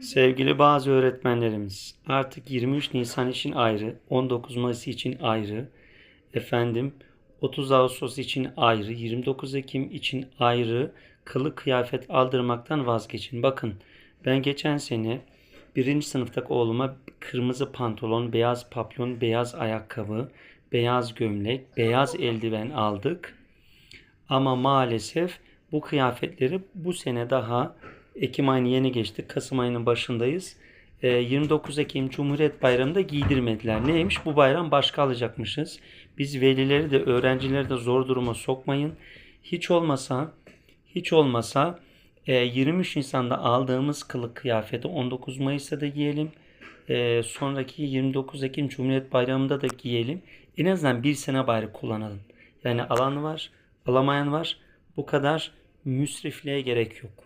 Sevgili bazı öğretmenlerimiz artık 23 Nisan için ayrı, 19 Mayıs için ayrı, efendim 30 Ağustos için ayrı, 29 Ekim için ayrı kılık kıyafet aldırmaktan vazgeçin. Bakın ben geçen sene birinci sınıftaki oğluma kırmızı pantolon, beyaz papyon, beyaz ayakkabı, beyaz gömlek, beyaz eldiven aldık. Ama maalesef bu kıyafetleri bu sene daha Ekim ayını yeni geçtik. Kasım ayının başındayız. Ee, 29 Ekim Cumhuriyet Bayramı'nda giydirmediler. Neymiş? Bu bayram başka alacakmışız. Biz velileri de öğrencileri de zor duruma sokmayın. Hiç olmasa hiç olmasa e, 23 Nisan'da aldığımız kılık kıyafeti 19 Mayıs'ta da giyelim. E, sonraki 29 Ekim Cumhuriyet Bayramı'nda da giyelim. En azından bir sene bari kullanalım. Yani alan var, alamayan var. Bu kadar müsrifliğe gerek yok.